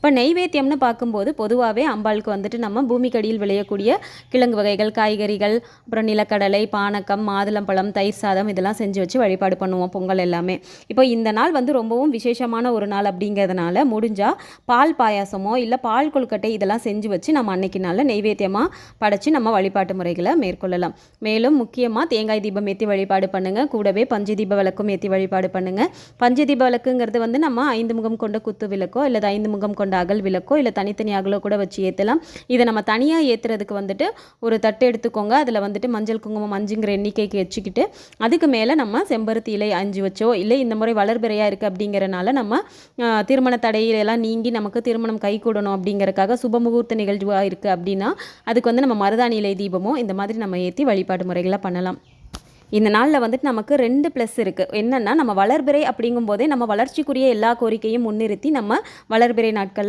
இப்போ நெய்வேத்தியம்னு பார்க்கும்போது பொதுவாகவே அம்பாளுக்கு வந்துட்டு நம்ம பூமிக்கடியில் விளையக்கூடிய கிழங்கு வகைகள் காய்கறிகள் அப்புறம் நிலக்கடலை பானக்கம் மாதுளம்பழம் தயிர் சாதம் இதெல்லாம் செஞ்சு வச்சு வழிபாடு பண்ணுவோம் பொங்கல் எல்லாமே. இப்போ இந்த நாள் வந்து ரொம்பவும் விசேஷமான ஒரு நாள் அப்படிங்கிறதுனால முடிஞ்சால் பால் பாயாசமோ இல்லை பால் கொழுக்கட்டை இதெல்லாம் செஞ்சு வச்சு நம்ம அன்னைக்கு நாளில் நெய்வேத்தியமாக படைச்சு நம்ம வழிபாட்டு முறைகளை மேற்கொள்ளலாம். மேலும் முக்கியமாக தேங்காய் தீபம் ஏற்றி வழிபாடு பண்ணுங்கள் கூடவே பஞ்சு தீப விளக்கும் ஏற்றி வழிபாடு பண்ணுங்கள் பஞ்ச தீப விளக்குங்கிறது வந்து நம்ம ஐந்து முகம் கொண்ட குத்து விளக்கோ இல்லை ஐந்து முகம் கொண்ட அகல் விளக்கோ இல்லை தனித்தனி அகலோ கூட வச்சு ஏற்றலாம் இதை நம்ம தனியாக ஏற்றுறதுக்கு வந்துட்டு ஒரு தட்டு எடுத்துக்கோங்க. அதில் வந்துட்டு மஞ்சள் குங்குமம் அஞ்சுங்கிற எண்ணிக்கைக்கு வச்சுக்கிட்டு அதுக்கு மேலே நம்ம செம்பருத்தி இலை அஞ்சு வச்சோ இல்லை இந்த முறை வளர்பிறையாக இருக்குது அப்படிங்கிறனால நம்ம திருமண தடையிலெல்லாம் நீங்கி நமக்கு திருமணம் கை கூடணும் அப்படிங்கிறக்காக சுபமுகூர்த்த நிகழ்வாக இருக்குது அப்படின்னா அதுக்கு வந்து நம்ம மருதாணி இலை தீபமோ இந்த மாதிரி நம்ம ஏற்றி வழிபாடு முறைகளை பண்ணலாம். இந்த நாளில் வந்துட்டு நமக்கு ரெண்டு ப்ளஸ் இருக்குது என்னென்னா நம்ம வளர்பிறை அப்படிங்கும்போதே நம்ம வளர்ச்சிக்குரிய எல்லா கோரிக்கையும் முன்னிறுத்தி நம்ம வளர்பிறை நாட்களில்